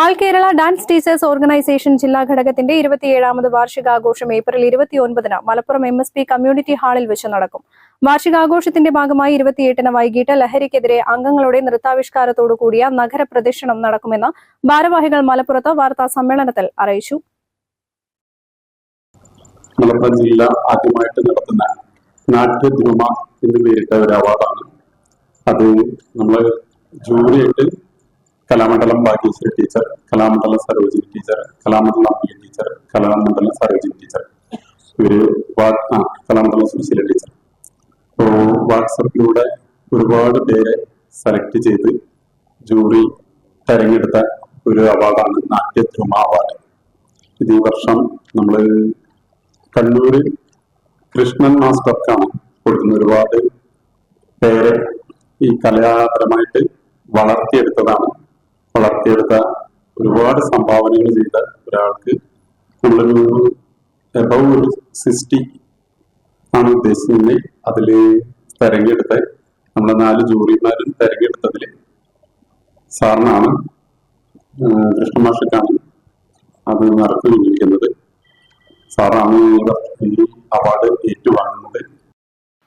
All Kerala dance teachers organisation ജില്ലാ ഘടകത്തിന്റെ ഇരുപത്തിയേഴാമത് വാർഷികാഘോഷം ഏപ്രിൽ ഇരുപത്തിയൊൻപതിന് Malappuram M S P community ഹാളിൽ വെച്ച് നടക്കും. വാർഷികാഘോഷത്തിന്റെ ഭാഗമായി ഇരുപത്തിയെട്ടിന് വൈകിട്ട് ലഹരിക്കെതിരെ അംഗങ്ങളുടെ നൃത്താവിഷ്കാരത്തോടു കൂടിയ നഗര പ്രദക്ഷിണം നടക്കുമെന്ന് ഭാരവാഹികൾ മലപ്പുറത്ത് വാർത്താ സമ്മേളനത്തിൽ അറിയിച്ചു. മലപ്പുറം ജില്ല ആദ്യമായിട്ട് നടത്തുന്ന നാട്യദ്രുമ എന്ന് പേരിട്ട ഒരു അവാർഡാണ്. അത് നമ്മൾ ജൂറിയായിട്ട് Kalamandalam Bhagyasree teacher Kalamandalam Sarojini teacher Kalamandalam Amiya teacher Kalamandalam Sarojini teacher. ഇവർ കലാമണ്ഡലം സുശീല ടീച്ചർ. അപ്പോ വാട്സപ്പിലൂടെ ഒരുപാട് പേരെ സെലക്ട് ചെയ്ത് ജൂറി തെരഞ്ഞെടുത്ത ഒരു അവാർഡാണ് നാട്യധ്രുമ അവാർഡ്. ഇത് ഈ വർഷം നമ്മൾ കണ്ണൂരിൽ കൃഷ്ണൻ മാസ്റ്റർക്കാണ് കൊടുക്കുന്ന ഒരുപാട് പേരെ ഈ കലാപരമായിട്ട് വളർത്തിയെടുത്തതാണ് വളർത്തിയെടുത്ത ഒരുപാട് സംഭാവനകൾ ചെയ്ത ഒരാൾക്ക് നമ്മളൊരു എബവ് ഒരു സിക്സ്റ്റി ആണ് ഉദ്ദേശിക്കുന്നത് അതിൽ തെരഞ്ഞെടുത്ത് നമ്മളെ നാല് ജൂറിമാരും തെരഞ്ഞെടുത്തതിൽ സാറിനാണ് കൃഷ്ണമാഷക്കാണ് അത് നടത്തി നടത്തിയിരിക്കുന്നത്. സാറാണ് ഈ അവാർഡ് ഏറ്റുവാങ്ങുന്നത്.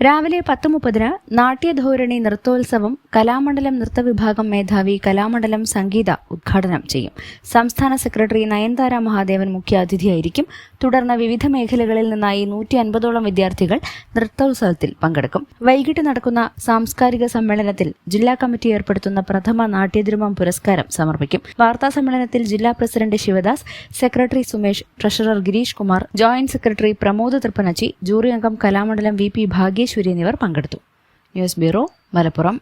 രാവിലെ പത്ത് മുപ്പതിന് നാട്യധോരണി നൃത്തോത്സവം കലാമണ്ഡലം നൃത്തവിഭാഗം മേധാവി കലാമണ്ഡലം സംഗീത ഉദ്ഘാടനം ചെയ്യും. സംസ്ഥാന സെക്രട്ടറി നയൻതാര മഹാദേവൻ മുഖ്യാതിഥിയായിരിക്കും. തുടർന്ന് വിവിധ മേഖലകളിൽ നിന്നായി നൂറ്റി അൻപതോളം വിദ്യാർത്ഥികൾ നൃത്തോത്സവത്തിൽ പങ്കെടുക്കും. വൈകിട്ട് നടക്കുന്ന സാംസ്കാരിക സമ്മേളനത്തിൽ ജില്ലാ കമ്മിറ്റി ഏർപ്പെടുത്തുന്ന പ്രഥമ നാട്യദ്രുമം പുരസ്കാരം സമർപ്പിക്കും. വാർത്താ സമ്മേളനത്തിൽ ജില്ലാ president Sivadas secretary Sumesh treasurer Girish Kumar joint secretary Pramod Thrippanachi jury അംഗം കലാമണ്ഡലം വി പി ഭാഗ്യേശ്വരി എന്നിവർ പങ്കെടുത്തു. News bureau Malappuram.